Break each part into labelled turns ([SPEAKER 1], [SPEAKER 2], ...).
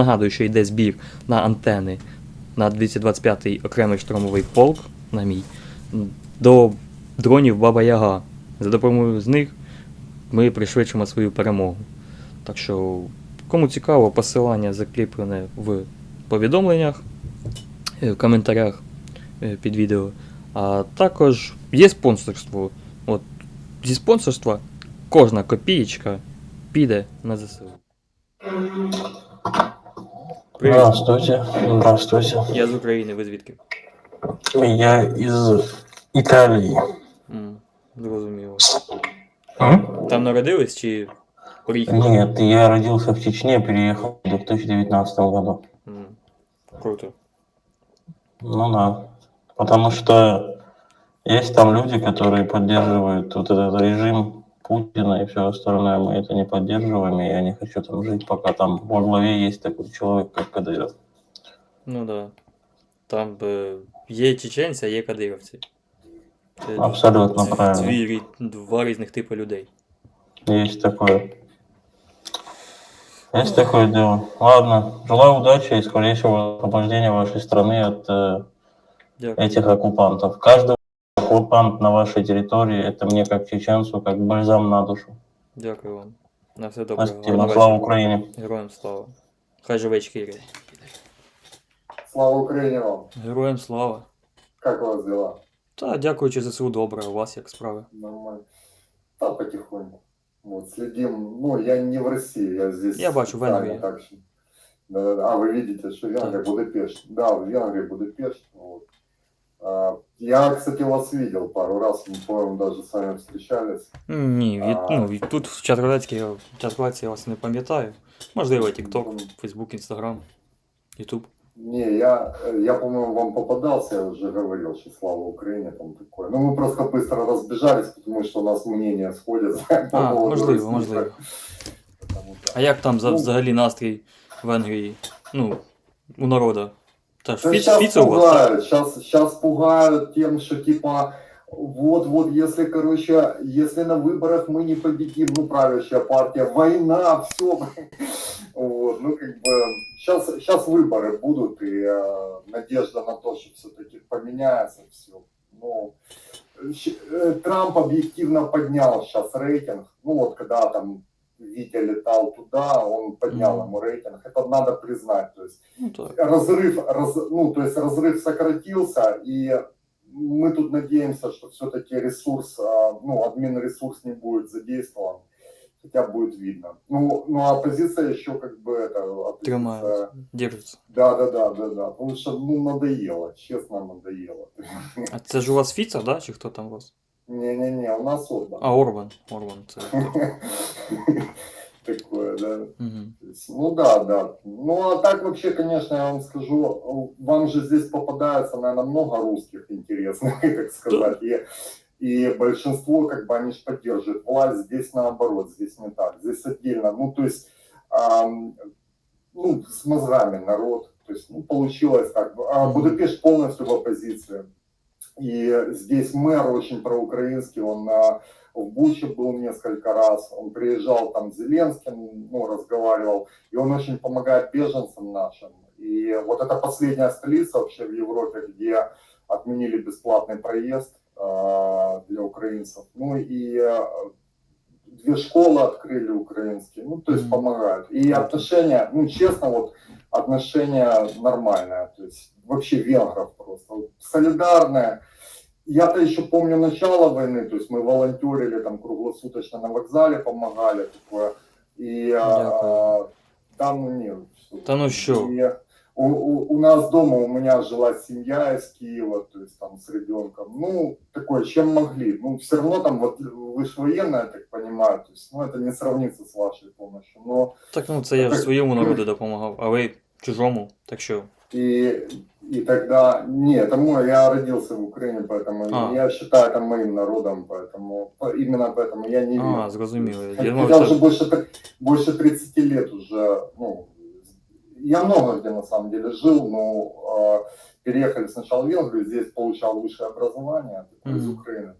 [SPEAKER 1] нагадую, що йде збір на антени на 225-й окремий штурмовий полк на мій до дронів Баба Яга. За допомогою з них ми пришвидшимо свою перемогу. Так що, кому цікаво, посилання закріплене в повідомленнях, е, в коментарях е, під відео. А також є спонсорство. От, зі спонсорства кожна копієчка піде на ЗСУ. Привіт,
[SPEAKER 2] Здравствуйте. Здравствуйте.
[SPEAKER 1] я з України, ви звідки?
[SPEAKER 2] Я из Италии.
[SPEAKER 1] М, Зрозуміло.
[SPEAKER 2] М?
[SPEAKER 1] Там народились чи приїхали?
[SPEAKER 2] Нет, я родился в Чечне, переехал в 2019 году.
[SPEAKER 1] М, Круто.
[SPEAKER 2] Ну да. Потому что есть там люди, которые поддерживают вот этот режим Путина и все остальное. Мы это не поддерживаем, и я не хочу там жить, пока там во главе есть такой человек, как Кадыров.
[SPEAKER 1] Ну да. Там е, є чеченці, а є кадировці. Це
[SPEAKER 2] Абсолютно
[SPEAKER 1] дв-
[SPEAKER 2] правильно.
[SPEAKER 1] Дві, рі- два різних типи людей.
[SPEAKER 2] Есть такое. Есть такое дело. Ладно, желаю удачи и скорейшего освобождения вашей страны от э,
[SPEAKER 1] Дякую.
[SPEAKER 2] этих оккупантов. Каждый оккупант на вашей территории, это мне как чеченцу, как бальзам на душу.
[SPEAKER 1] Дякую вам. На все добре.
[SPEAKER 2] Спасибо. Слава. Украине.
[SPEAKER 1] Героям слава. Хай живе Чкірі.
[SPEAKER 3] Слава Украине вам!
[SPEAKER 1] Героям слава.
[SPEAKER 3] Как у вас дела?
[SPEAKER 1] Та дякуючи ЗСУ добре, а у вас як справи?
[SPEAKER 3] Нормально. Да, потихоньку. Вот, следим. Ну, я не в России, я здесь.
[SPEAKER 1] Я бачу, в
[SPEAKER 3] специально
[SPEAKER 1] Венгрии.
[SPEAKER 3] так что- Да-да-да. А, вы видите, что Венгрия, Будапешт. Да, в Венгрии, Будапешт. Вот. А, я, кстати, вас видел пару раз, мы, по-моему, даже с вами встречались.
[SPEAKER 1] Ні, від,
[SPEAKER 3] А.
[SPEAKER 1] ну, від, тут в Чаткалецькій, Чаткалеці я вас не пам'ятаю. Можливо, TikTok, Facebook, Instagram, YouTube.
[SPEAKER 3] Не, я, э, я, по-моему, вам попадался, я уже говорил, что слава Украине там такое. Ну, мы просто быстро разбежались, потому что у нас мнения сходятся. по
[SPEAKER 1] А,
[SPEAKER 3] поводу
[SPEAKER 1] можливо,
[SPEAKER 3] России.
[SPEAKER 1] можливо.
[SPEAKER 3] Потому что-
[SPEAKER 1] А як там за,
[SPEAKER 3] Ну.
[SPEAKER 1] взагалі настрій в Венгрії? Ну, у народу?
[SPEAKER 3] Да
[SPEAKER 1] фіц,
[SPEAKER 3] сейчас
[SPEAKER 1] так?
[SPEAKER 3] пугают, сейчас, сейчас пугают тем, что типа вот-вот, если, короче, если на выборах мы не победим, ну, правящая партия, война, все. Вот, ну, как бы, сейчас, сейчас выборы будут, и э, надежда на то, что все-таки поменяется все. Ну, щ- э, Трамп объективно поднял сейчас рейтинг, ну, вот, когда там Витя летал туда, он поднял
[SPEAKER 1] Мгм.
[SPEAKER 3] ему рейтинг, это надо признать, то есть
[SPEAKER 1] Ну, так.
[SPEAKER 3] разрыв, раз, ну, то есть разрыв сократился, и мы тут надеемся, что все-таки ресурс, а, ну, админ ресурс не будет задействован, хотя будет видно. Ну, ну а оппозиция еще как бы это...
[SPEAKER 1] Тримається, держиться.
[SPEAKER 3] Да, да, да, да, да, потому что, ну, надоело, честно, надоело.
[SPEAKER 1] А це ж у вас Фіца, да? Чи хто там у вас?
[SPEAKER 3] Не-не-не, у нас Орбан.
[SPEAKER 1] А, Орбан. Орбан, це.
[SPEAKER 3] Такое, да.
[SPEAKER 1] Угу.
[SPEAKER 3] Ну да, да. Ну а так вообще, конечно, я вам скажу, вам же здесь попадается, наверное, много русских интересных, как сказать. И, и большинство, как бы, они же поддерживают власть. Здесь наоборот, здесь не так. Здесь отдельно. Ну, то есть, ну, с мозгами народ. То есть, ну, получилось так. А. Будапешт полностью в оппозиции. И здесь мэр очень проукраинский, он а, в Буче был несколько раз, он приезжал там с Зеленским, ну, разговаривал, и он очень помогает беженцам нашим. И вот это последняя столица вообще в Европе, где отменили бесплатный проезд э, для украинцев. Ну и э, две школы открыли украинские, ну, то есть помогают. И отношения, ну, честно, вот отношения нормальные, то есть вообще венгров просто. Вот солидарные. Я-то еще помню начало войны, то есть мы волонтерили там круглосуточно на вокзале, помогали такое. И а,
[SPEAKER 1] Дякую.
[SPEAKER 3] там, ну, нет. что-
[SPEAKER 1] Та ну що?
[SPEAKER 3] И у, у, у нас дома у меня жила семья из Киева, то есть там с ребенком. Ну, такое, чем могли. Ну, все равно там, вот вы же военная, я так понимаю, то есть, ну, это не сравнится с вашей помощью. Но
[SPEAKER 1] Так, ну це я ж своєму народу допомагав, а ви чужому. Так що.
[SPEAKER 3] и, и тогда, нет, это мой, я родился в Украине, поэтому
[SPEAKER 1] А.
[SPEAKER 3] я считаю это моим народом, поэтому, по- именно поэтому я не верю.
[SPEAKER 1] А, зрозуміло. Я
[SPEAKER 3] Хотя
[SPEAKER 1] думав,
[SPEAKER 3] уже больше, больше 30 лет уже, ну, я много где на самом деле жил, но э, переехали сначала в Венгрию, здесь получал высшее образование, такое из. Украины.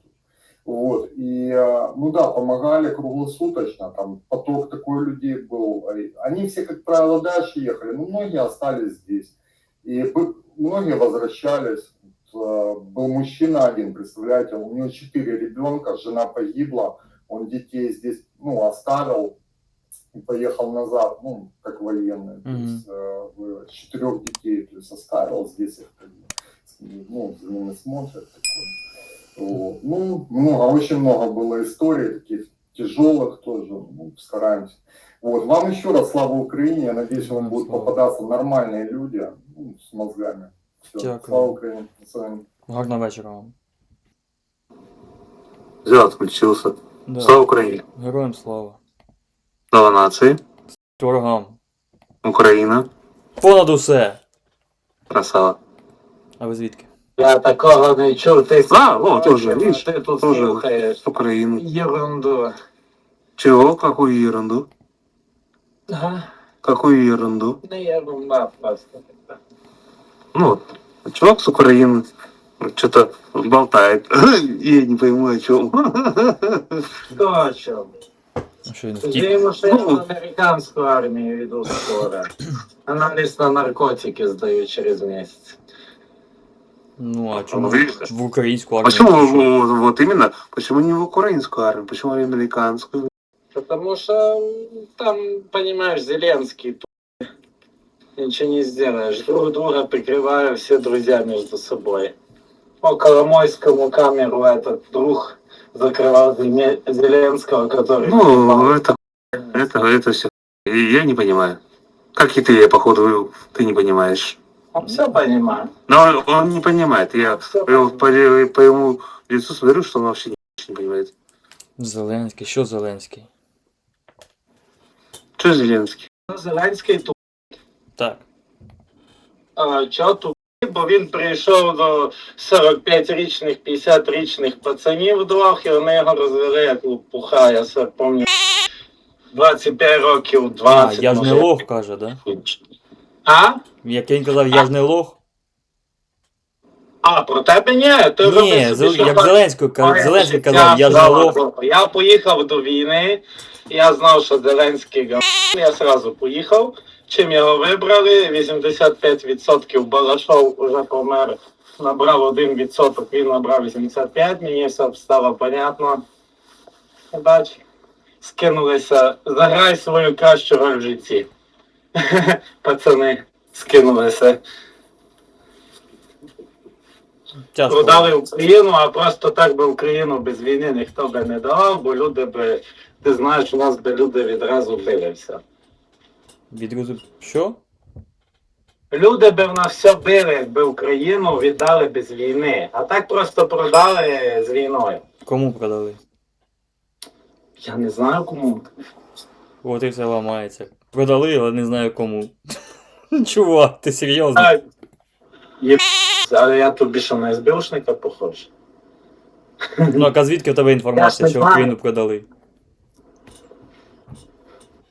[SPEAKER 3] Вот, и, э, ну да, помогали круглосуточно, там поток такой людей был. Они все, как правило, дальше ехали, но многие остались здесь. И многие возвращались. Вот, э, Был мужчина один, представляете, у него четыре ребенка, жена погибла, он детей здесь, ну, оставил и поехал назад, ну, как военный. То
[SPEAKER 1] Мгм.
[SPEAKER 3] есть, э, четырех детей, то есть оставил здесь их, как бы, ну, за ними смотрят. Такое. Вот. Ну, много, очень много было историй таких тяжелых тоже, ну, стараемся. Вот, вам еще раз слава Украине, я надеюсь, вам будут
[SPEAKER 1] Слава.
[SPEAKER 3] попадаться нормальные люди ну, с мозгами. Все.
[SPEAKER 1] Дякую.
[SPEAKER 3] Слава Украине. С вами.
[SPEAKER 1] Гарного вечора вам.
[SPEAKER 4] Взял, отключился.
[SPEAKER 1] Да.
[SPEAKER 4] Слава Україні!
[SPEAKER 1] Героям слава.
[SPEAKER 4] Слава нації!
[SPEAKER 1] Ворогам.
[SPEAKER 4] Україна!
[SPEAKER 1] Понад усе.
[SPEAKER 4] Красава!
[SPEAKER 1] А ви звідки?
[SPEAKER 5] Я такого не чув. Ти
[SPEAKER 4] А, о, тоже, видишь,
[SPEAKER 5] ти тут
[SPEAKER 4] тоже.
[SPEAKER 5] слухаєш
[SPEAKER 4] Украины.
[SPEAKER 5] ерунду.
[SPEAKER 4] Чего? Какую ерунду?
[SPEAKER 5] Ага,
[SPEAKER 4] Какую ерунду?
[SPEAKER 5] не ерунда просто.
[SPEAKER 4] Ну вот, чувак с Украины что-то болтает. Я не пойму о чем.
[SPEAKER 5] Хто о чому?
[SPEAKER 1] А що він
[SPEAKER 5] Ти
[SPEAKER 1] втік?
[SPEAKER 5] йому ще в американську армію йду скоро. Аналіз на наркотики здаю через місяць.
[SPEAKER 1] Ну, а чому
[SPEAKER 4] видишь?
[SPEAKER 1] в українську армію?
[SPEAKER 4] Почему
[SPEAKER 1] пішов?
[SPEAKER 4] вот, вот именно? Почему не в украинскую армию? Почему в американскую?
[SPEAKER 5] Потому что там, понимаешь, Зеленский тут ничего не сделаешь. Друг друга прикрывают все друзья между собой. По Коломойскому камеру этот друг закрывал Зеленского, который...
[SPEAKER 4] Ну, это, это, это все. Я не понимаю. Как и ты, походу, ты не понимаешь.
[SPEAKER 5] Он все понимает.
[SPEAKER 4] Но он не понимает. Я по, по- по ему лицу смотрю, что он вообще не понимает.
[SPEAKER 1] Зеленський, що Зеленський?
[SPEAKER 4] Что Зеленский?
[SPEAKER 5] Зеленський тут.
[SPEAKER 1] Так.
[SPEAKER 5] А, чого тут? Бо він прийшов до 45-річних, 50-річних пацанів двох, і вони його розвели як лопуха, я все пам'ятаю. 25 років,
[SPEAKER 1] А,
[SPEAKER 5] 20.
[SPEAKER 1] я ж не
[SPEAKER 5] може,
[SPEAKER 1] лох, каже, да?
[SPEAKER 5] А?
[SPEAKER 1] Як він казав, я ж не лох.
[SPEAKER 5] А, про тебе ні. Ти
[SPEAKER 1] Ні, Зел- як. Зеленський казав, Зеленський казав, я ж не лох.
[SPEAKER 5] Я поїхав до війни, я знав, що Зеленський гам. Я сразу поїхав. Чим його вибрали? 85% Балашов уже помер. Набрав 1%, він набрав 85%, мені все стало понятно. Бач, скинулися. Заграй свою кращу роль в житті. Пацани скинулися. Продали Україну, а просто так би Україну без війни ніхто би не давав, бо люди би, ти знаєш, у нас би люди відразу билися.
[SPEAKER 1] Відрузу. Що?
[SPEAKER 5] Люди би в нас все били, якби Україну віддали без війни. А так просто продали з війною.
[SPEAKER 1] Кому продали?
[SPEAKER 5] Я не знаю кому.
[SPEAKER 1] От і все ламається. Продали, але не знаю кому. Чувак, ти серйозно?
[SPEAKER 5] А, є... Але я тобі що на СБУшника похож.
[SPEAKER 1] Ну, а звідки в тебе інформація,
[SPEAKER 5] Я ж
[SPEAKER 1] що
[SPEAKER 5] знаю.
[SPEAKER 1] Україну продали?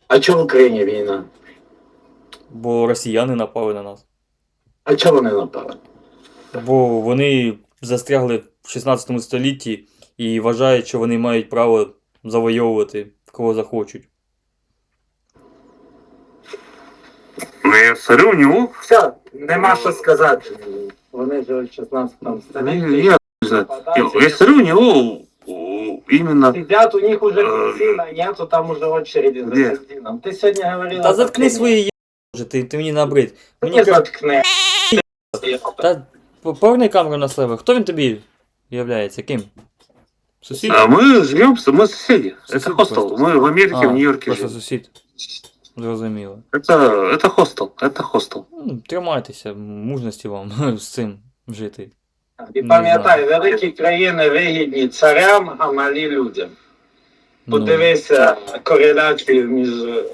[SPEAKER 5] А чого в Україні війна?
[SPEAKER 1] Бо росіяни напали на нас.
[SPEAKER 5] А чого вони напали?
[SPEAKER 1] Бо вони застрягли в 16 столітті і вважають, що вони мають право завойовувати кого захочуть.
[SPEAKER 4] Ну, я смотрю, у него...
[SPEAKER 5] Все, нема що сказати. Вони живуть в 16
[SPEAKER 4] ну,
[SPEAKER 5] столітті.
[SPEAKER 4] Я. Я, я у именно...
[SPEAKER 5] Сидят, у них уже бензина нету, там уже очереди за бензином. Ты сегодня говорила...
[SPEAKER 1] Та заткни
[SPEAKER 5] бензине.
[SPEAKER 1] свої є. Вже ти, ти мені набрид.
[SPEAKER 5] Мені
[SPEAKER 1] Мені ка-
[SPEAKER 5] заткни.
[SPEAKER 1] Та по- поверни камеру на себе. Хто він тобі являється? Ким? Сусід?
[SPEAKER 4] А мы живем, мы соседи.
[SPEAKER 1] Сосед
[SPEAKER 4] это хостел.
[SPEAKER 1] просто.
[SPEAKER 4] Мы в Америке,
[SPEAKER 1] А,
[SPEAKER 4] в Нью-Йорке
[SPEAKER 1] Просто
[SPEAKER 4] живем.
[SPEAKER 1] сусід. Зрозуміло.
[SPEAKER 4] Это, это хостел, это хостел.
[SPEAKER 1] Ну, Тримайтеся, мужності вам з цим жити.
[SPEAKER 5] І
[SPEAKER 1] Не
[SPEAKER 5] пам'ятай, великі країни вигідні царям, а малі людям.
[SPEAKER 1] Ну,
[SPEAKER 5] Подивися кореляцію між е,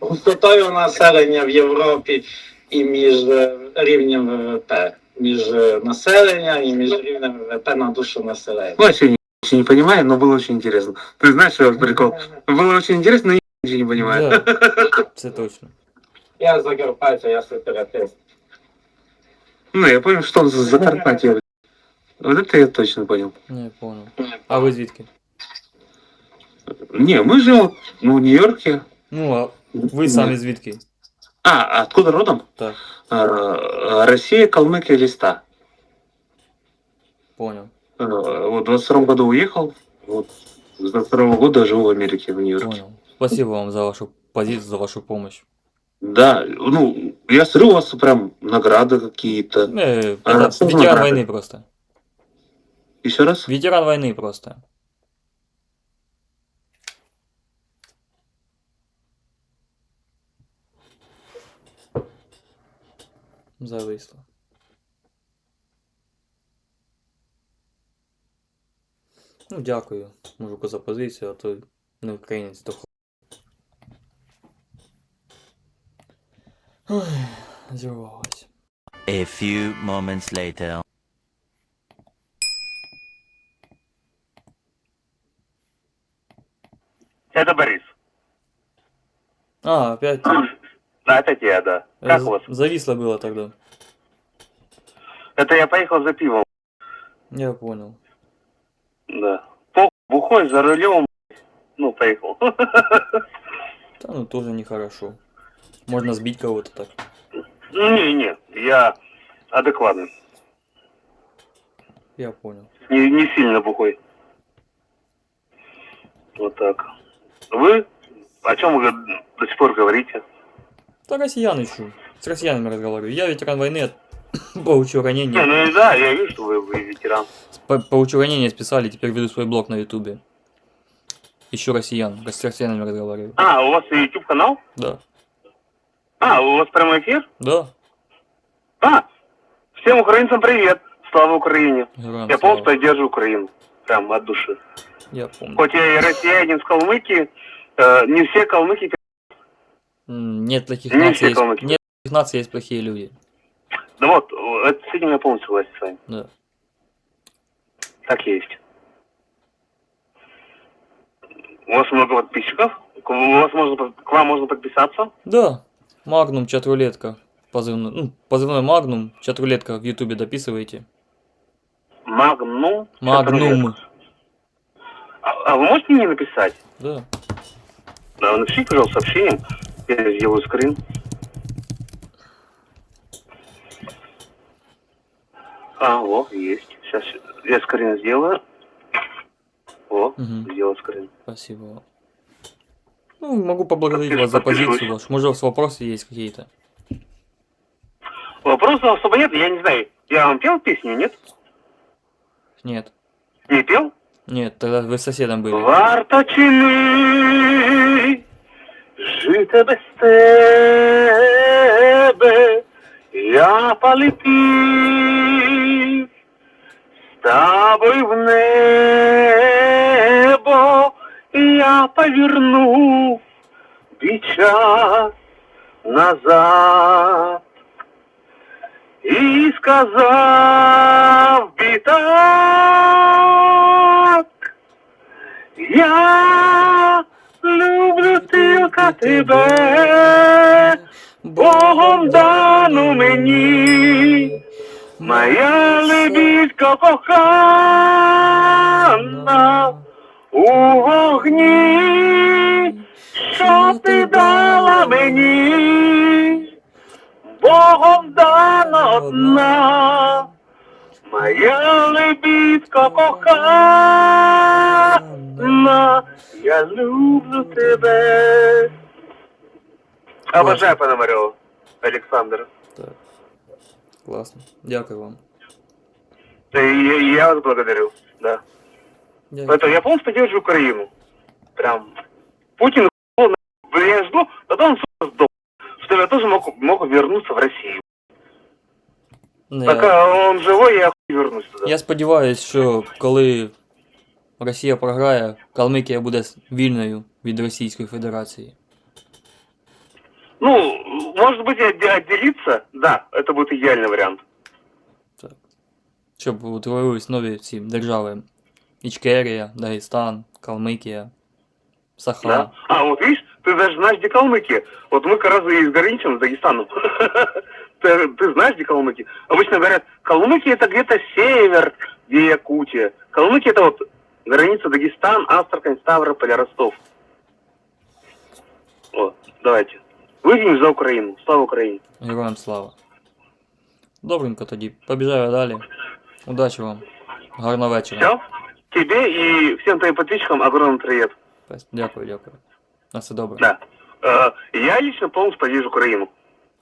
[SPEAKER 5] густотою населення в Європі і між е, рівнем ВВП. Між е, населення і між рівнем ВВП на душу населення.
[SPEAKER 4] Вообще не, вообще не понимаю, но было очень интересно. Ты знаешь, что прикол? Было очень интересно, но я ничего не понимаю.
[SPEAKER 1] да, це точно.
[SPEAKER 5] Я з Закарпаття, я сепаратист.
[SPEAKER 4] Ну, я понял, что он за Закарпатье. Вот это я точно понял.
[SPEAKER 1] Не понял. А ви звідки?
[SPEAKER 4] Не, мы живем ну, в Нью-Йорке.
[SPEAKER 1] Ну, а ви самі звідки?
[SPEAKER 4] А, а откуда родом?
[SPEAKER 1] Так,
[SPEAKER 4] А, а, Россия, Калмыкия, Листа.
[SPEAKER 1] понял.
[SPEAKER 4] А, Вот в 22 году уехал. Вот с 22 года живу в Америке, в Нью-Йорке.
[SPEAKER 1] Понял. Спасибо вам за вашу позицию, за вашу помощь.
[SPEAKER 4] Да, ну, я смотрю, у вас прям награды какие-то.
[SPEAKER 1] Э,
[SPEAKER 4] А,
[SPEAKER 1] это
[SPEAKER 4] что
[SPEAKER 1] ветеран
[SPEAKER 4] награды?
[SPEAKER 1] войны просто.
[SPEAKER 4] Еще раз?
[SPEAKER 1] Ветеран войны просто. Зависло. Ну, дякую, мужику, за позицію, а то не українець, то. Ой, зірвалось.
[SPEAKER 6] A few moments later.
[SPEAKER 7] Это Борис.
[SPEAKER 1] А, опять
[SPEAKER 7] Да, это я, да.
[SPEAKER 1] э,
[SPEAKER 7] Как
[SPEAKER 1] з-
[SPEAKER 7] у вас?
[SPEAKER 1] зависло было тогда.
[SPEAKER 7] Это я поехал за пивом.
[SPEAKER 1] Я понял.
[SPEAKER 7] Да. Бухой за рулем. Ну, поехал.
[SPEAKER 1] Да, ну тоже нехорошо. Можно сбить кого-то так.
[SPEAKER 7] Не, не, я адекватный.
[SPEAKER 1] Я понял.
[SPEAKER 7] Не, не сильно бухой. Вот так. Вы? О чем вы до сих пор говорите?
[SPEAKER 1] Да россиян ищу. С россиянами разговариваю. Я ветеран войны, получил
[SPEAKER 7] Не,
[SPEAKER 1] ранение.
[SPEAKER 7] ну и да, я вижу, что вы, вы ветеран.
[SPEAKER 1] По- Получил ранение, списали, теперь веду свой блог на ютубе. Ищу россиян. С россиянами разговариваю.
[SPEAKER 7] А, у вас YouTube канал?
[SPEAKER 1] Да.
[SPEAKER 7] А, у вас прямой эфир?
[SPEAKER 1] Да.
[SPEAKER 7] А, всем украинцам привет. Слава Украине.
[SPEAKER 1] Героям
[SPEAKER 7] Я
[SPEAKER 1] слава.
[SPEAKER 7] полностью поддерживаю Украину. Прям от души.
[SPEAKER 1] Я помню.
[SPEAKER 7] Хоть я и россиянин с Калмыкии, э, не все калмыки...
[SPEAKER 1] М, Нет таких
[SPEAKER 7] Не
[SPEAKER 1] наций, есть... Нет таких наций, есть плохие люди.
[SPEAKER 7] Да вот, э, это, с этим я полностью согласен с вами.
[SPEAKER 1] Да.
[SPEAKER 7] Так и есть. У вас много подписчиков? К- У вас можно, под- к вам можно подписаться?
[SPEAKER 1] Да. Магнум, чат-рулетка. Позывной, ну, позывной Магнум, чат-рулетка в ютубе дописывайте.
[SPEAKER 7] Магнум.
[SPEAKER 1] Магнум.
[SPEAKER 7] А, а вы можете мне написать?
[SPEAKER 1] Да.
[SPEAKER 7] Да, напишите, пожалуйста, сообщением. Я сделаю скрин. А, вот, есть. Сейчас я скрин сделаю. О,
[SPEAKER 1] Мгм.
[SPEAKER 7] сделал скрин.
[SPEAKER 1] Спасибо. Ну, могу поблагодарить
[SPEAKER 7] Подпиш-
[SPEAKER 1] вас за
[SPEAKER 7] подпишусь.
[SPEAKER 1] позицию вашу. Может, у вас вопросы есть какие-то?
[SPEAKER 7] Вопросов особо нет, я не знаю. Я вам пел песню, нет?
[SPEAKER 1] Нет.
[SPEAKER 7] Не пел?
[SPEAKER 1] Нет, тогда вы с соседом были.
[SPEAKER 7] Варто чи ні жити без тебе, я полетів з тобою в небо, я повернув бій час назад. І сказав би так, я тільки тебе, Богом дану мені, моя лебідка кохана, у вогні, що ти дала мені, Богом дана одна, моя лебідка кохана, Я люблю тебе. Обожаю Пономарева, Александр.
[SPEAKER 1] Так. Классно. Дякую вам.
[SPEAKER 7] Да и я, я вас благодарю, да.
[SPEAKER 1] Дякую.
[SPEAKER 7] Это я полностью поддерживаю Украину. Прям. Путин, он, я жду, тогда он сука, сдох, чтобы я тоже мог, мог вернуться в Россию.
[SPEAKER 1] Ну, Я,
[SPEAKER 7] Пока он живой, я хуй вернусь туда.
[SPEAKER 1] я сподіваюсь, що коли Росія програє, Калмикія буде вільною від Російської Федерації.
[SPEAKER 7] Ну, может быть, отде- отделиться, да, это будет идеальный вариант.
[SPEAKER 1] Так. Щоб утворились нові ці держави. Ічкерія, Дагестан, Калмикія, Саха.
[SPEAKER 7] Да? А, вот видишь, ты даже знаешь, где Калмыки. Вот мы как раз и граничим с Дагестаном. Ты, ты знаешь, где Калмыки? Обычно говорят, Калмыки это где-то север, где Якутия. Калмыкия это вот граница Дагестан, Астрахань, Ставрополь, Ростов. Вот, давайте. Выйдем за Украину. Слава Украине.
[SPEAKER 1] Героям слава. Добренько тоді. Побіжаю далі. Удачі вам. Гарного вечора.
[SPEAKER 7] Все. Тебе и всем твоим подписчикам огромный привет.
[SPEAKER 1] Пес- Дякую, дякую. На все добре.
[SPEAKER 7] Да. Э, Я лично полностью поддерживаю Украину.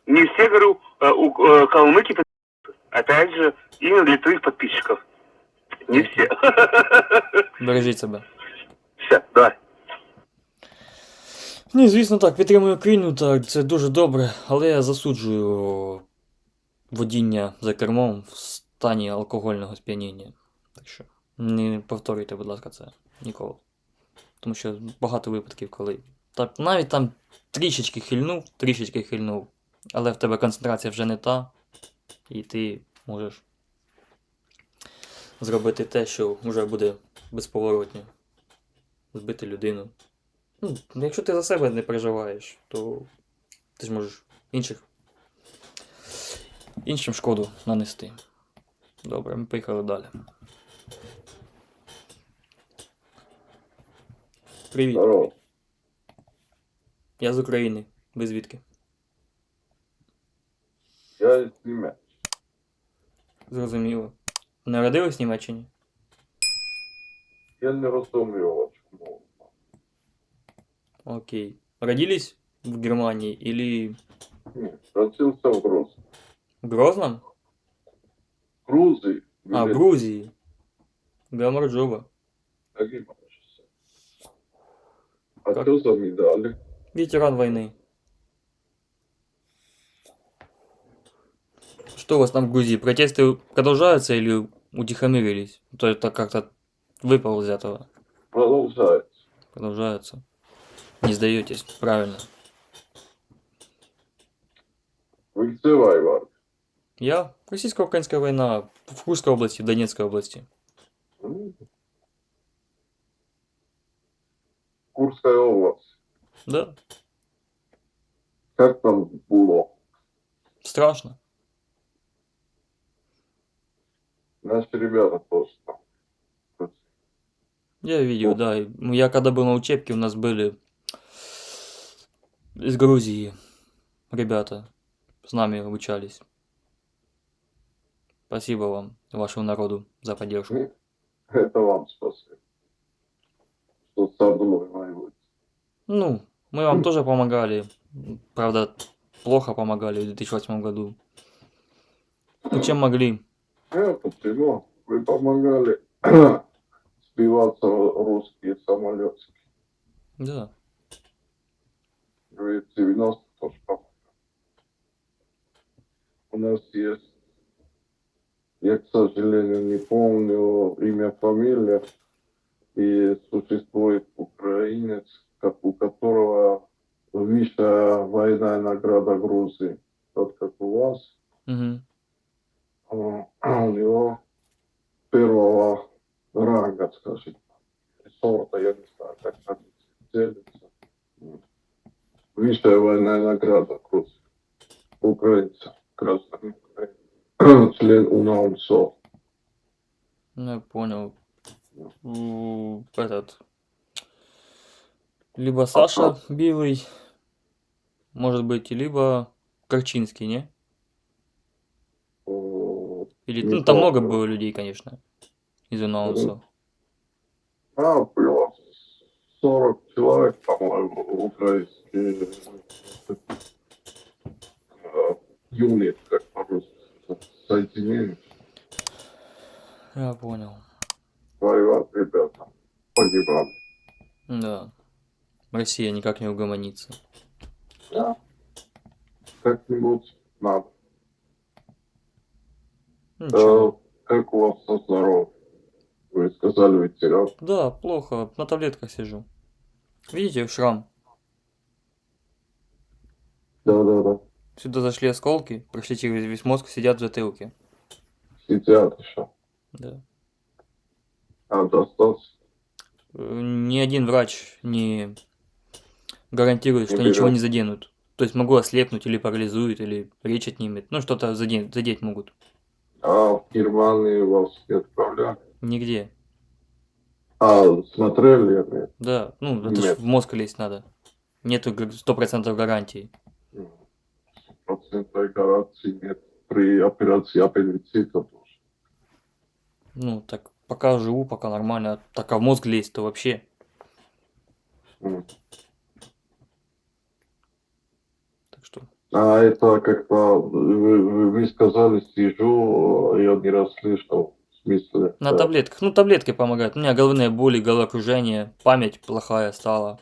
[SPEAKER 7] Не все, говорю, э, у э, калмыки, подписчики. опять же, именно для твоих подписчиков. Не все.
[SPEAKER 1] Бережіть себе.
[SPEAKER 7] Все, давай.
[SPEAKER 1] Ні, звісно так, підтримую Україну, так, це дуже добре, але я засуджую водіння за кермом в стані алкогольного сп'яніння. Так що не повторюйте, будь ласка, це ніколи. Тому що багато випадків, коли. Так, навіть там трішечки хильнув, трішечки хильнув, але в тебе концентрація вже не та, і ти можеш зробити те, що вже буде безповоротньо. Збити людину. Ну, якщо ти за себе не переживаєш, то ти ж можеш інших. іншим шкоду нанести. Добре, ми поїхали далі. Привіт,
[SPEAKER 8] Здорово.
[SPEAKER 1] я з України. Ви звідки?
[SPEAKER 8] Я из Німеччини.
[SPEAKER 1] Зрозуміло. Народились в Німеччині?
[SPEAKER 8] Я не розумію вашу мову.
[SPEAKER 1] Окей. Родились в Германии или
[SPEAKER 8] Ні, родився в Грузії.
[SPEAKER 1] в Грозном?
[SPEAKER 8] Грузії.
[SPEAKER 1] А, в Грузии. Гамарджоба.
[SPEAKER 8] Так і бачишся. А
[SPEAKER 1] Как?
[SPEAKER 8] що за медалі?
[SPEAKER 1] Ветеран войны. Что у вас там в Грузии? Протесты продолжаются или утихомирились? То это как-то выпал из этого.
[SPEAKER 8] Продовжається.
[SPEAKER 1] Продолжаются. Не сдаетесь, правильно.
[SPEAKER 8] Ви где воювали?
[SPEAKER 1] Я? Российско-украинская война в Курской области, в Донецкой области.
[SPEAKER 8] М. Курська область.
[SPEAKER 1] Да,
[SPEAKER 8] Як там було?
[SPEAKER 1] страшно.
[SPEAKER 8] Наші ребята тоже там.
[SPEAKER 1] Я видел, да. ну, Я когда был на учебке, у нас были из Грузии ребята с нами обучались. Спасибо вам, вашему народу, за поддержку.
[SPEAKER 8] Это вам спасибо. Что со мной.
[SPEAKER 1] Ну, мы вам тоже помогали. Правда, плохо помогали в 2008 году. Ну, чем могли.
[SPEAKER 8] Это всего. Вы помогали сбиваться русские самолетики.
[SPEAKER 1] Да.
[SPEAKER 8] Вы в 90 тоже помогали. У нас есть, я, к сожалению, не помню имя, фамилия, и существует украинец, как у которого высшая военная награда Грузии. Вот как у вас.
[SPEAKER 1] Угу.
[SPEAKER 8] У него первого ранга, скажем, сорта, я не знаю, как там делится. Высшая военная награда Грузии. Украинца, красный Украина. Член УНАУНСО.
[SPEAKER 1] Ну, я понял. Этот. Либо Саша Билый, может быть, либо Корчинский, не? Или,
[SPEAKER 8] Не
[SPEAKER 1] ну, там много было людей, конечно, из анонса.
[SPEAKER 8] А, было 40 человек, по-моему, украинские э, юнит, как по-русски, соединение.
[SPEAKER 1] Я понял.
[SPEAKER 8] воевать, ребята, погибали.
[SPEAKER 1] Да. Россия никак не угомонится.
[SPEAKER 8] Да. Как-нибудь надо.
[SPEAKER 1] Ничего.
[SPEAKER 8] Э, как у вас со здоровьем? Вы сказали ветеран.
[SPEAKER 1] Да, плохо. На таблетках сижу. Видите, шрам?
[SPEAKER 8] Да-да-да.
[SPEAKER 1] Сюда зашли осколки, прошли через весь мозг, сидят в затылке.
[SPEAKER 8] Сидят еще.
[SPEAKER 1] Да.
[SPEAKER 8] А достался.
[SPEAKER 1] Э, Ни один врач не гарантирует,
[SPEAKER 8] Не
[SPEAKER 1] что ничего
[SPEAKER 8] берет.
[SPEAKER 1] не заденут. То есть могу ослепнуть или парализует, или речь отнимет. Ну, что-то задеть, задеть могут.
[SPEAKER 8] А в Германии вас не отправляли?
[SPEAKER 1] Нигде.
[SPEAKER 8] А, смотрели они?
[SPEAKER 1] Да, ну, это ж
[SPEAKER 8] Нет.
[SPEAKER 1] в мозг лезть надо. Нету г- 100% гарантии.
[SPEAKER 8] Процентной гарантии нет при операции аппендицита тоже.
[SPEAKER 1] Ну, так пока живу, пока нормально. Так а в мозг лезть, то вообще.
[SPEAKER 8] М.
[SPEAKER 1] Так что.
[SPEAKER 8] А это как-то, вы, вы- сказали, сижу, я не расслышал, в смысле?
[SPEAKER 1] На
[SPEAKER 8] да.
[SPEAKER 1] таблетках. Ну, таблетки помогают. У меня головные боли, головокружение, память плохая стала.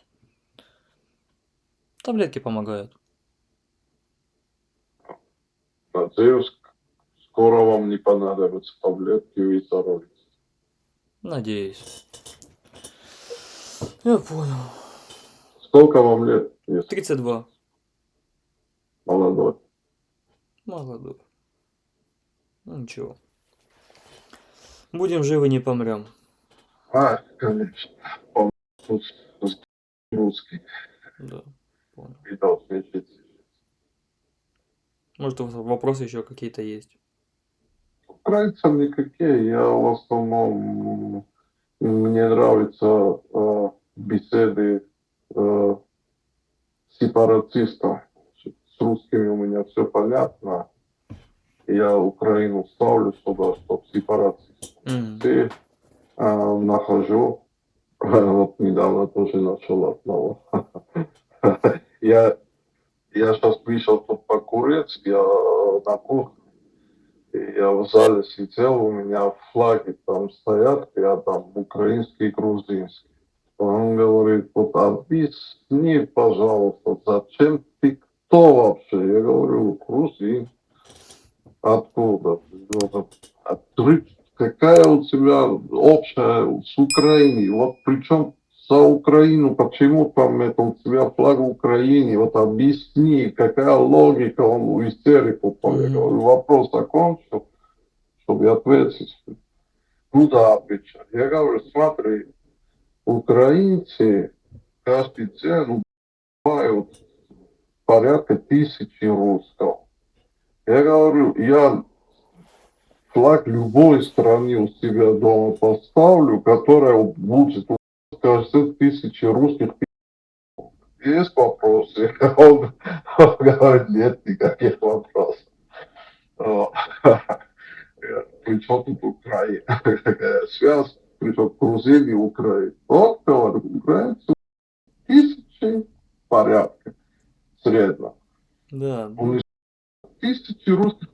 [SPEAKER 1] Таблетки помогают.
[SPEAKER 8] Надеюсь, скоро вам не понадобятся таблетки, вы здоровы.
[SPEAKER 1] Надеюсь. Я понял.
[SPEAKER 8] Сколько вам лет, если
[SPEAKER 1] 32.
[SPEAKER 8] Молодой?
[SPEAKER 1] Молодой. Ну, ничего. Будем живы, не помрем.
[SPEAKER 8] А, конечно. Русский,
[SPEAKER 1] Да, понял.
[SPEAKER 8] видал.
[SPEAKER 1] Может, у вас вопросы еще какие-то есть?
[SPEAKER 8] Украинцам никакие, я в основном, мне нравятся э, беседы э, сепаратистов. С русскими у меня все понятно. Я Украину ставлю сюда, чтобы сепаратисты.
[SPEAKER 1] М,
[SPEAKER 8] Ты э, нахожу, вот недавно тоже нашел одного. Я, я сейчас вышел тут покурить, я на кухне, я в зале сидел, у меня флаги там стоят, я там украинский, грузинский. Он говорит, вот объясни, пожалуйста, зачем ты кто вообще? Я говорю, грузин. Откуда? Ну, а ты- какая у тебя общая с Украиной? Вот причем за Украину, почему там это у тебя флаг Украины? Вот объясни, какая логика, он в истерику пал. Я говорю, вопрос закончил, чтобы ответить. Ну да, отвечаю. Я говорю, смотри, украинцы каждый день убивают порядка тысячи русских. Я говорю, я флаг любой страны у себя дома поставлю, которая будет кажется тысячи русских есть вопросы? Он, он говорит, нет никаких вопросов. Причем тут Украина? Связь? Причем грузины и Украина. Вот, говорю, украинцы тысячи порядка средно.
[SPEAKER 1] Да.
[SPEAKER 8] Он тысячи русских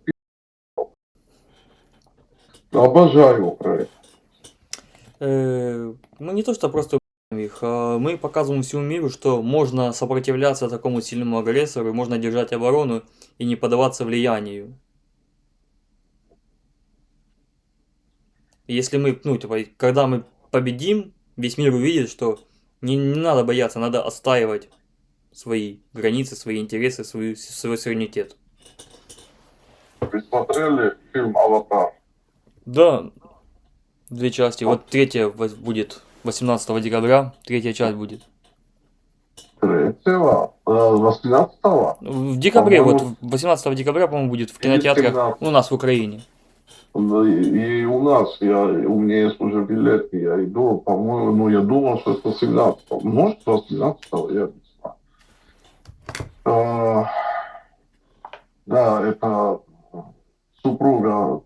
[SPEAKER 8] Обожаю Украину.
[SPEAKER 1] Э, Мы не то что просто их, а мы показываем всему миру, что можно сопротивляться такому сильному агрессору, можно держать оборону и не поддаваться влиянию. Если мы, ну, типа, когда мы победим, весь мир увидит, что не, не надо бояться, надо отстаивать свои границы, свои интересы, свой, свой суверенитет.
[SPEAKER 8] Вы смотрели фильм «Аватар»?
[SPEAKER 1] Да, две части. Вот третья будет 18 декабря, третья часть будет.
[SPEAKER 8] Третьего? Э, 18-го?
[SPEAKER 1] В декабре, вот
[SPEAKER 8] По-моему,
[SPEAKER 1] 18 декабря, по-моему, будет в кинотеатрах
[SPEAKER 8] 17.
[SPEAKER 1] у нас в Украине.
[SPEAKER 8] Ну, И, у нас, я, у меня есть уже билеты, я иду, по-моему, ну, я думал, что это 17 Может, 18 я да, это супруга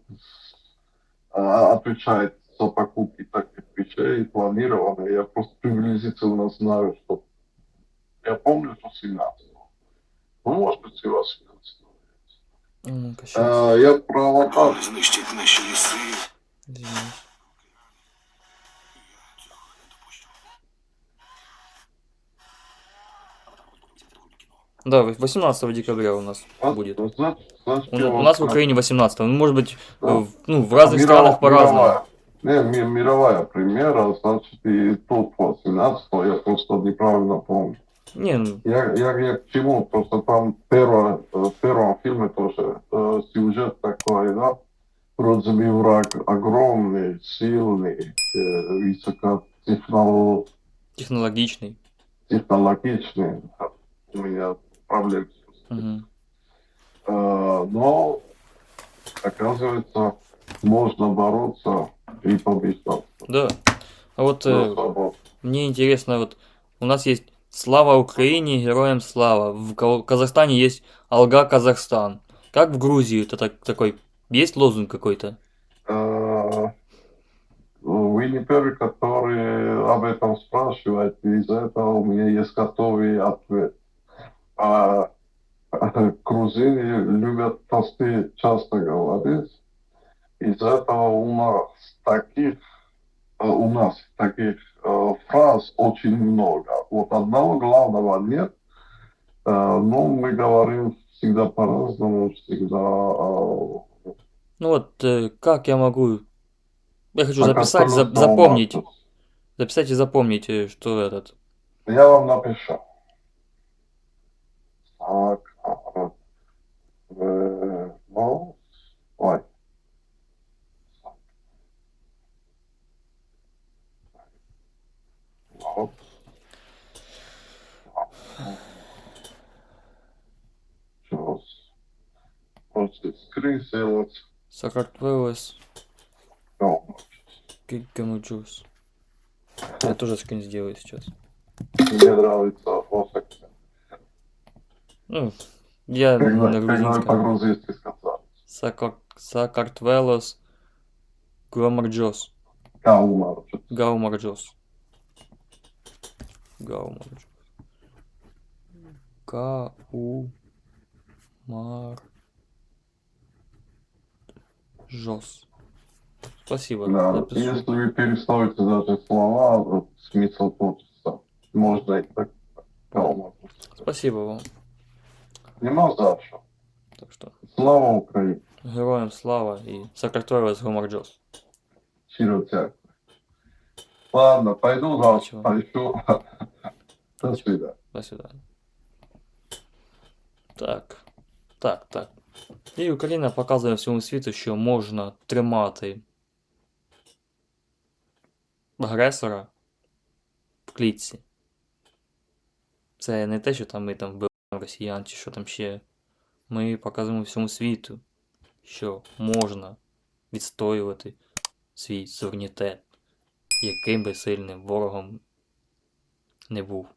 [SPEAKER 8] а, отвечает за покупки таких вещей, планированные. Я просто приблизительно знаю, что я помню, что 17 Ну, может быть, и 18
[SPEAKER 1] Ну-ка, щас,
[SPEAKER 8] А, я про аватар
[SPEAKER 9] знищить наші ліси.
[SPEAKER 1] Да, 18 декабря у нас будет.
[SPEAKER 8] Значит, значит,
[SPEAKER 1] У, у нас в. Украине 18 ну, может быть,
[SPEAKER 8] Да.
[SPEAKER 1] в, ну, в разных
[SPEAKER 8] Миров-
[SPEAKER 1] странах по-разному.
[SPEAKER 8] Не, ми- мировая примера, значит, и тут 18 я просто неправильно помню.
[SPEAKER 1] Не, ну,
[SPEAKER 8] Я, я, я к чему? Просто там первое, э, в первом фильме тоже э, сюжет такой, да? Вроде бы враг огромный, сильный, э, высокотехнологичный,
[SPEAKER 1] технологичный.
[SPEAKER 8] у меня проблемы.
[SPEAKER 1] Мгм.
[SPEAKER 8] Э, но Оказывается, можно бороться и побеждать.
[SPEAKER 1] Да. А вот э, мне интересно, вот у нас есть Слава Украине, героям слава. В Ка- Казахстане есть Алга Казахстан. Как в Грузии это так, такой есть лозунг какой-то?
[SPEAKER 8] Э, Вы не первый, который об этом спрашивает, и из-за этого у меня есть готовый ответ. А грузины любят простые часто говорить. Из-за этого у нас таких, э, у нас таких э, фраз очень много. Вот одного главного нет, э, но мы говорим всегда по-разному, всегда э,
[SPEAKER 1] Ну вот, э, как я могу... Я хочу записать, за- запомнить. Записать и запомнить, э, что этот.
[SPEAKER 8] Я вам напишу. А, э, ну. Вот. Сейчас. Просто скрин сделать.
[SPEAKER 1] Сакартвелес
[SPEAKER 8] О,
[SPEAKER 1] Гигамаджус. Я тоже скрин сделаю сейчас.
[SPEAKER 8] Мне нравится
[SPEAKER 1] Ну, я
[SPEAKER 8] как
[SPEAKER 1] на грузинском.
[SPEAKER 8] по-грузински.
[SPEAKER 1] Сакар... Сакартвелос Громарджос.
[SPEAKER 8] Каумар.
[SPEAKER 1] Гаумарджос. Гаумарджос. Гаумарджос. Спасибо.
[SPEAKER 8] Да,
[SPEAKER 1] запишу.
[SPEAKER 8] если вы перестроите даже слова, вот смысл тот же самый. Можно и так. Каумар.
[SPEAKER 1] Спасибо вам.
[SPEAKER 8] Нема за що.
[SPEAKER 1] Так что,
[SPEAKER 8] Слава Україні!
[SPEAKER 1] героям слава и Сакартвелос Громарджос.
[SPEAKER 8] Щиро дякую. Ладно, пойду завтра, пойду. До свидания.
[SPEAKER 1] До свидания. Так. Так, так. І Україна показує всьому світу, що можна тримати агресора в клітці. Це не те, що там ми там вбиваємо росіян чи що там ще. Ми показуємо всьому світу, що можна відстоювати свій суверенітет, яким би сильним ворогом не був.